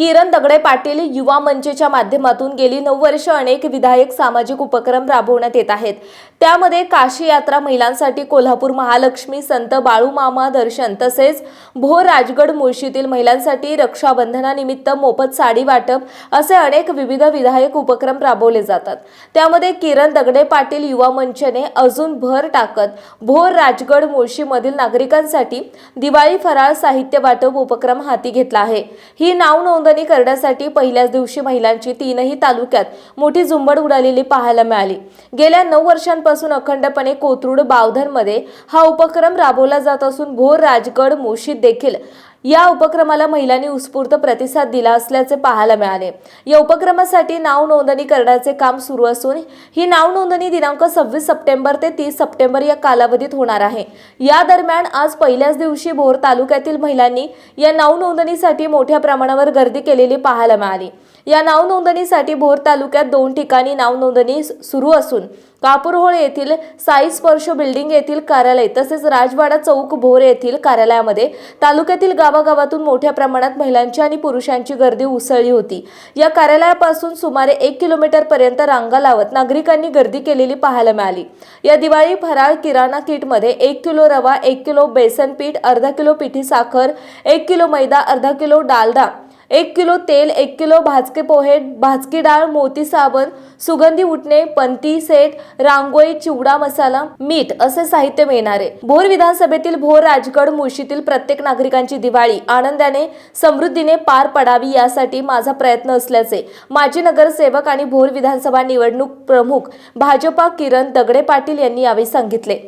किरण दगडे पाटील युवा मंचच्या माध्यमातून गेली नऊ वर्ष अनेक विधायक सामाजिक उपक्रम राबवण्यात येत आहेत. त्यामध्ये काशी यात्रा महिलांसाठी कोल्हापूर महालक्ष्मी संत बाळूमामा दर्शन तसेच भोर राजगड मुळशीतील महिलांसाठी रक्षाबंधनानिमित्त मोफत साडी वाटप असे अनेक विविध विधायक उपक्रम राबवले जातात. त्यामध्ये किरण दगडे पाटील युवा मंचने अजून भर टाकत भोर राजगड मुळशीमधील नागरिकांसाठी दिवाळी फराळ साहित्य वाटप उपक्रम हाती घेतला आहे. ही नाव नोंदणी करण्यासाठी पहिल्याच दिवशी महिलांची तीनही तालुक्यात मोठी झुंबड उडालेली पाहायला मिळाली. गेल्या नऊ वर्षांपासून अखंडपणे कोथरूड बावधनमध्ये हा उपक्रम राबवला जात असून भोर राजगड मुळशीत देखील या उपक्रमाला महिलांनी उत्स्फूर्त प्रतिसाद दिला असल्याचे पाहायला मिळाले. या उपक्रमासाठी नाव नोंदणी करण्याचे काम सुरू असून ही नाव नोंदणी दिनांक सव्वीस सप्टेंबर ते तीस सप्टेंबर या कालावधीत होणार आहे. या दरम्यान आज पहिल्याच दिवशी भोर तालुक्यातील महिलांनी या नाव नोंदणीसाठी मोठ्या प्रमाणावर गर्दी केलेली पाहायला मिळाली. या नाव नोंदणीसाठी भोर तालुक्यात दोन ठिकाणी नाव नोंदणी सुरू असून कापूरहोळ येथील साई स्पर्श बिल्डिंग येथील कार्यालय तसेच राजवाडा चौक भोर येथील कार्यालयामध्ये तालुक्यातील गावागावातून मोठ्या प्रमाणात महिलांची आणि पुरुषांची गर्दी उसळली होती. या कार्यालयापासून सुमारे एक किलोमीटर पर्यंत रांगा लावत नागरिकांनी गर्दी केलेली पाहायला मिळाली. या दिवाळी फराळ किराणा किटमध्ये एक किलो रवा एक किलो बेसन पीठ अर्धा किलो पिठी साखर एक किलो मैदा अर्धा किलो डालडा एक किलो तेल एक किलो भाजके पोहे भाजकी डाळ मोती साबण सुगंधी उठणे पंती सेट रांगोळी चिवडा मसाला मीठ असे साहित्य मिळणार. आहे भोर विधानसभेतील भोर राजगड मुळशीतील प्रत्येक नागरिकांची दिवाळी आनंदाने समृद्धीने पार पडावी यासाठी माझा प्रयत्न असल्याचे माजी नगरसेवक आणि भोर विधानसभा निवडणूक प्रमुख भाजपा किरण दगडे पाटील यांनी यावेळी सांगितले.